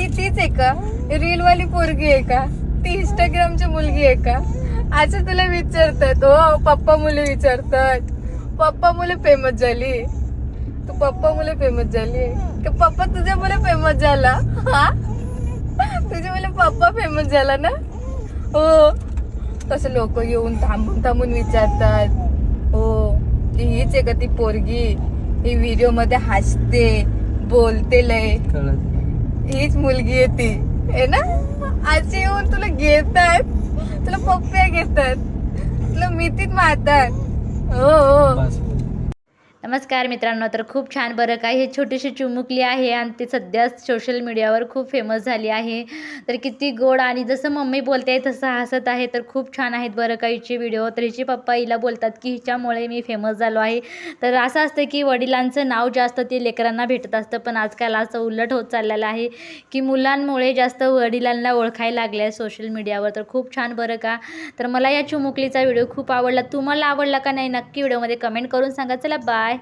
ती तीच आहे का? रील वाली पोरगी आहे का? ती इंस्टाग्रामची मुलगी आहे का? असं तुला विचारतात. हो पप्पा मुले विचारतात. पप्पा मुले फेमस झाली. तू पप्पा मुले फेमस झाली. का पप्पा तुझ्या मुले फेमस झाला? हा? तुझ्या मुले पप्पा फेमस झाला ना? हो. तसं लोक येऊन थांबून थांबून विचारतात. हो. हीच आहे का ती पोरगी? ही व्हिडिओमध्ये हसते बोलते लय. हीच मुलगी आहे ती. आहे ना? आज येऊन तुला घेतात. तुला पप्प्या घेतात. तुला मितीत मारतात. हो हो. नमस्कार मित्रांनो तर खूप छान बरं काय हे छोटीशी चिमुकली आहे आणि ती सध्या सोशल मीडियावर खूप फेमस झाली आहे. तर किती गोड आणि जसं मम्मी बोलते तसं हसत आहे तर खूप छान आहेत बरं का हिचे व्हिडिओ तर हिचे पप्पा हिला बोलतात की हिच्यामुळे मी फेमस झालो आहे. तर असं असतं की वडिलांचं नाव जास्त ते लेकरांना भेटत असतं पण आजकाल असं उलट होत चाललेलं आहे की मुलांमुळे जास्त वडिलांना ओळखायला लागले आहे सोशल मीडियावर तर खूप छान बरं का. तर मला या चिमुकलीचा व्हिडिओ खूप आवडला. तुम्हाला आवडला का नाही नक्की व्हिडिओमध्ये कमेंट करून सांगा. चला बाय